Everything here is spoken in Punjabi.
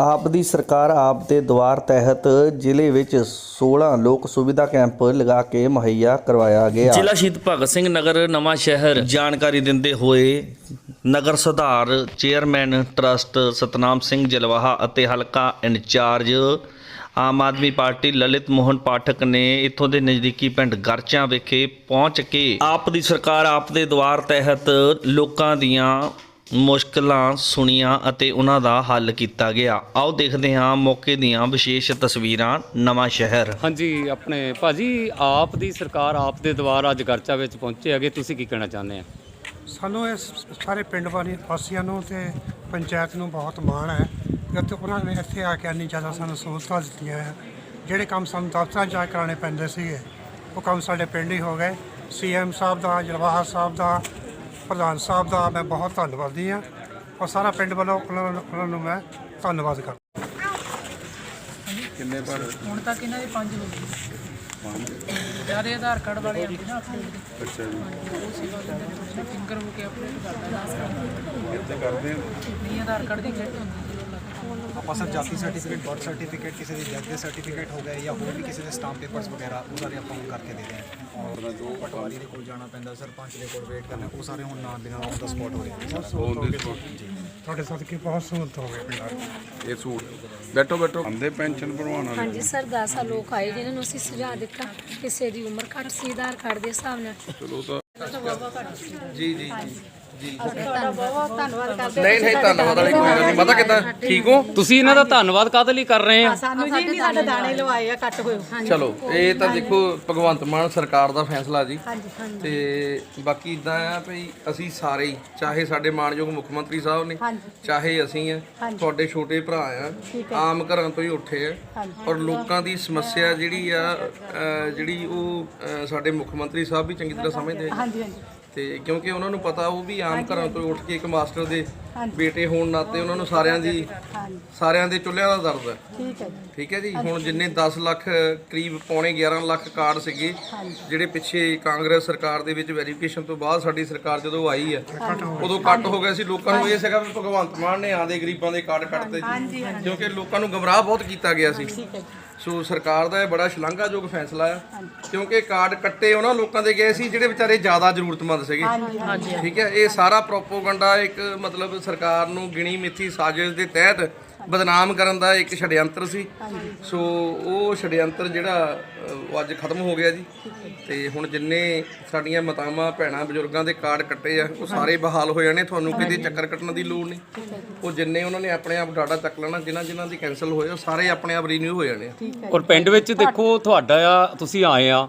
ਆਪ ਦੀ ਸਰਕਾਰ ਆਪ ਦੇ ਦੁਆਰ ਤਹਿਤ ਜ਼ਿਲ੍ਹੇ ਵਿੱਚ 16 ਲੋਕ ਸੁਵਿਧਾ ਕੈਂਪ ਲਗਾ ਕੇ ਮੁਹੱਈਆ ਕਰਵਾਇਆ ਗਿਆ। ਜ਼ਿਲ੍ਹਾ ਸ਼ਹੀਦ ਭਗਤ ਸਿੰਘ ਨਗਰ, ਨਵਾਂ ਸ਼ਹਿਰ। ਜਾਣਕਾਰੀ ਦਿੰਦੇ ਹੋਏ ਨਗਰ ਸੁਧਾਰ ਚੇਅਰਮੈਨ ਟਰਸਟ ਸਤਨਾਮ ਸਿੰਘ ਜਲਵਾਹਾ ਅਤੇ ਹਲਕਾ ਇੰਚਾਰਜ ਆਮ ਆਦਮੀ ਪਾਰਟੀ ਲਲਿਤ ਮੋਹਨ ਪਾਠਕ ਨੇ ਇੱਥੋਂ ਦੇ ਨਜ਼ਦੀਕੀ ਪਿੰਡ ਗਰਚਾਂ ਵਿਖੇ ਪਹੁੰਚ ਕੇ ਆਪ ਦੀ ਸਰਕਾਰ ਆਪ ਦੇ ਦੁਆਰ ਤਹਿਤ ਲੋਕਾਂ ਦੀਆਂ ਮੁਸ਼ਕਲਾਂ ਸੁਣੀਆਂ ਅਤੇ ਉਹਨਾਂ ਦਾ ਹੱਲ ਕੀਤਾ ਗਿਆ। ਆਓ ਦੇਖਦੇ ਹਾਂ ਮੌਕੇ ਦੀਆਂ ਵਿਸ਼ੇਸ਼ ਤਸਵੀਰਾਂ ਨਵਾਂ ਸ਼ਹਿਰ। ਹਾਂਜੀ ਆਪਣੇ ਭਾਜੀ ਆਪ ਦੀ ਸਰਕਾਰ ਆਪ ਦੇ ਦੁਆਰ ਅੱਜ ਗਰਚਾ ਵਿੱਚ ਪਹੁੰਚੇ ਹੈਗੇ ਤੁਸੀਂ ਕੀ ਕਹਿਣਾ ਚਾਹੁੰਦੇ ਆ? ਸਾਨੂੰ ਇਸ ਸਾਰੇ ਪਿੰਡ ਵਾਲੀ ਵਾਸੀਆਂ ਨੂੰ ਤੇ ਪੰਚਾਇਤ ਨੂੰ ਬਹੁਤ ਮਾਣ ਹੈ ਕਿ ਉੱਥੇ ਉਹਨਾਂ ਨੇ ਇੱਥੇ ਆ ਕੇ ਇੰਨੀ ਜ਼ਿਆਦਾ ਸਾਨੂੰ ਸਹੂਲਤਾਂ ਦਿੱਤੀਆਂ ਹੈ। ਜਿਹੜੇ ਕੰਮ ਸਾਨੂੰ ਦਫ਼ਤਰਾਂ 'ਚ ਜਾ ਕੇ ਕਰਾਉਣੇ ਪੈਂਦੇ ਸੀਗੇ ਉਹ ਕੰਮ ਸਾਡੇ ਪਿੰਡ ਹੀ ਹੋ ਗਏ। ਸੀਐਮ ਸਾਹਿਬ ਦਾ ਜਲਵਾਹਾ ਸਾਹਿਬ ਦਾ ਪ੍ਰਧਾਨ ਸਾਹਿਬ ਦਾ ਮੈਂ ਬਹੁਤ ਧੰਨਵਾਦੀ ਹਾਂ ਔਰ ਸਾਰਾ ਪਿੰਡ ਵੱਲੋਂ ਉਹਨਾਂ ਨੂੰ ਉਹਨਾਂ ਨੂੰ ਮੈਂ ਧੰਨਵਾਦ ਕਰਦਾ ਹੁਣ ਤੱਕ ਇਹਨਾਂ ਦੇ ਪੰਜ ਹੋ ਗਏ। ਜ਼ਿਆਦਾ ਆਧਾਰ ਕਾਰਡ ਵਾਲੇ ਆਉਂਦੇ ਨਾ ਆਪਣੇ। ਅੱਛਾ ਜੀ। ਉਹ ਸੇਵਾ ਦਿੰਦੇ ਨੇ ਫਿੰਗਰ ਹੋ ਕੇ ਆਪਣੇ ਕਰਦਾ। ਲਾਸ ਕਰਦੇ ਕਰਦੇ ਨਹੀਂ ਆਧਾਰ ਕਾਰਡ ਦੀ ਕਿੱਟ ਹੁੰਦੀ ਆਪਾਂ ਸਰ ਜਾਤੀ ਸਰਟੀਫਿਕੇਟ ਬਰਥ ਸਰਟੀਫਿਕੇਟ ਕਿਸੇ ਦੀ ਡੈਥ ਦੇ ਸਰਟੀਫਿਕੇਟ ਹੋ ਗਏ ਜਾਂ ਹੋਰ ਵੀ ਕਿਸੇ ਦੇ ਸਟਾਂਪ ਪੇਪਰਸ ਵਗੈਰਾ ਉਹ ਸਾਰੇ ਆਪਾਂ ਹੁਣ ਕਰਕੇ ਦੇ ਹਾਂ। ਔਰ ਜੋ ਪਟਵਾਰੀ ਦੇ ਕੋਲ ਜਾਣਾ ਪੈਂਦਾ ਸਰਪੰਚ ਦੇ ਕੋਲ ਵੇਟ ਕਰਨਾ ਉਹ ਸਾਰੇ ਹੁਣ ਨਾ ਬਿਨਾਂ ਔਨ ਦਾ ਸਪੌਟ ਹੋ ਰਹੇ ਨੇ। ਤੁਹਾਡੇ ਸਦਕੇ ਬਹੁਤ ਸਹੂਲਤ ਹੋ ਗਈ ਪਿੰਡਾਂ ਇਹ ਸੂਟ ਬੈਠੋ ਬੈਠੋ। ਆਂਦੇ ਪੈਨਸ਼ਨ ਭਰਵਾਉਣ ਵਾਲੇ ਹਾਂਜੀ ਸਰ 10 ਸਾਲ ਲੋਕ ਆਏ ਜਿਨ੍ਹਾਂ ਨੂੰ ਅਸੀਂ ਸੁਝਾਅ ਦਿੱਤਾ ਕਿਸੇ ਦੀ ਉਮਰ ਘੱਟ ਸੀ ਆਧਾਰ ਕਾਰਡ ਦੇ ਹਿਸਾਬ ਨਾਲ। ਚਲੋ ਤਾਂ ਜੀ ਜੀ ਜੀ। ਬਹੁਤ ਧੰਨਵਾਦ ਕਰਦੇ ਨਹੀਂ ਨਹੀਂ ਧੰਨਵਾਦ ਵਾਲੀ ਕੋਈ ਗੱਲ ਨਹੀਂ। ਪਤਾ ਕਿਦਾਂ? ਠੀਕ ਹੋ? ਤੁਸੀਂ ਇਹਨਾਂ ਦਾ ਧੰਨਵਾਦ ਕਾਹਦੇ ਲਈ ਕਰ ਰਹੇ ਆ ਸਾਨੂੰ ਜੀ ਨਹੀਂ ਸਾਡੇ ਦਾਣੇ ਲਵਾਏ ਆ ਕੱਟ ਹੋਏ। ਚਲੋ ਇਹ ਤਾਂ ਦੇਖੋ ਭਗਵੰਤ ਮਾਨ ਸਰਕਾਰ ਦਾ ਫੈਸਲਾ ਜੀ। ਹਾਂਜੀ ਹਾਂਜੀ। ਤੇ ਬਾਕੀ ਇਦਾਂ ਆ ਭਈ ਅਸੀਂ ਸਾਰੇ ਹੀ ਚਾਹੇ ਸਾਡੇ ਮਾਣਯੋਗ ਮੁੱਖ ਮੰਤਰੀ ਸਾਹਿਬ ਨੇ ਚਾਹੇ ਅਸੀਂ ਆ ਤੁਹਾਡੇ ਛੋਟੇ ਭਰਾ ਆ ਆਮ ਘਰਾਂ ਤੋਂ ਹੀ ਉੱਠੇ ਆ। ਔਰ ਲੋਕਾਂ ਦੀ ਸਮੱਸਿਆ ਜਿਹੜੀ ਆ ਅ, ਜਿਹੜੀ ਉਹ ਅ, ਸਾਡੇ ਮੁੱਖ ਮੰਤਰੀ ਸਾਹਿਬ ਵੀ ਚੰਗੀ ਤਰ੍ਹਾਂ ਸਮਝਦੇ ਆ ਹਾਂਜੀ ਹਾਂਜੀ। ਤੇ ਕਿਉਂਕਿ ਉਹਨਾਂ ਨੂੰ ਪਤਾ ਉਹ ਵੀ ਆਮ ਘਰਾਂ ਤੋਂ ਉੱਠ ਕੇ ਇੱਕ ਮਾਸਟਰ ਦੇ ਬੇਟੇ ਹੋਣ ਨਾਤੇ ਉਹਨਾਂ ਨੂੰ ਸਾਰਿਆਂ ਦੀ ਸਾਰਿਆਂ ਦੇ ਚੁੱਲ੍ਹਿਆਂ ਦਾ ਦਰਦ ਹੈ। ਠੀਕ ਹੈ ਜੀ। ਠੀਕ ਹੈ ਜੀ? ਹੁਣ ਜਿੰਨੇ 10 ਲੱਖ ਕਰੀਬ ਪੌਣੇ 11 ਲੱਖ ਕਾਰਡ ਸੀਗੇ ਜਿਹੜੇ ਪਿੱਛੇ ਕਾਂਗਰਸ ਸਰਕਾਰ ਦੇ ਵਿੱਚ ਵੈਰੀਫਿਕੇਸ਼ਨ ਤੋਂ ਬਾਅਦ ਸਾਡੀ ਸਰਕਾਰ ਜਦੋਂ ਆਈ ਹੈ ਉਦੋਂ ਕੱਟ ਹੋ ਗਿਆ ਸੀ। ਲੋਕਾਂ ਨੂੰ ਇਹ ਸੀਗਾ ਵੀ ਭਗਵੰਤ ਮਾਨ ਨੇ ਆਂਦੇ ਗਰੀਬਾਂ ਦੇ ਕਾਰਡ ਕੱਟਦੇ ਸੀ। ਕਿਉਂਕਿ ਲੋਕਾਂ ਨੂੰ ਗਮਰਾਹ ਬਹੁਤ ਕੀਤਾ ਗਿਆ ਸੀ। ਸੋ ਸਰਕਾਰ ਦਾ ਇਹ ਬੜਾ ਸ਼ਲਾਘਾਯੋਗ ਫੈਸਲਾ ਆ। ਕਿਉਂਕਿ ਕਾਰਡ ਕੱਟੇ ਉਹਨਾਂ ਲੋਕਾਂ ਦੇ ਗਏ ਸੀ ਜਿਹੜੇ ਵਿਚਾਰੇ ਜ਼ਿਆਦਾ ਜ਼ਰੂਰਤਮੰਦ ਸੀਗੇ। ਠੀਕ ਹੈ? ਇਹ ਸਾਰਾ ਪ੍ਰੋਪੋਗੰਡਾ ਇੱਕ ਮਤਲਬ ਸਰਕਾਰ ਨੂੰ ਗਿਣੀ ਮਿੱਥੀ ਸਾਜ਼ਿਸ਼ ਦੇ ਤਹਿਤ ਬਦਨਾਮ ਕਰਨ ਦਾ ਇੱਕ ਛੜਯੰਤਰ ਸੀ। ਸੋ ਉਹ ਛੜਯੰਤਰ ਜਿਹੜਾ ਉਹ ਅੱਜ ਖਤਮ ਹੋ ਗਿਆ ਜੀ। ਤੇ ਹੁਣ ਜਿੰਨੇ ਸਾਡੀਆਂ ਮਾਤਾਵਾਂ ਭੈਣਾਂ ਬਜ਼ੁਰਗਾਂ ਦੇ ਕਾਰਡ ਕੱਟੇ ਆ ਉਹ ਸਾਰੇ ਬਹਾਲ ਹੋ ਜਾਣੇ ਤੁਹਾਨੂੰ ਕਿਤੇ ਚੱਕਰ ਕੱਟਣ ਦੀ ਲੋੜ ਨਹੀਂ। ਉਹ ਜਿੰਨੇ ਉਹਨਾਂ ਨੇ ਆਪਣੇ ਆਪ ਡਾਟਾ ਚੱਕ ਲੈਣਾ ਜਿਨ੍ਹਾਂ ਜਿਨ੍ਹਾਂ ਦੀ ਕੈਨਸਲ ਹੋਏ ਉਹ ਸਾਰੇ ਆਪਣੇ ਆਪ ਰੀਨਿਊ ਹੋ ਜਾਣੇ ਔਰ ਪਿੰਡ ਵਿੱਚ ਦੇਖੋ ਤੁਹਾਡਾ ਆ ਤੁਸੀਂ ਆਏ ਆ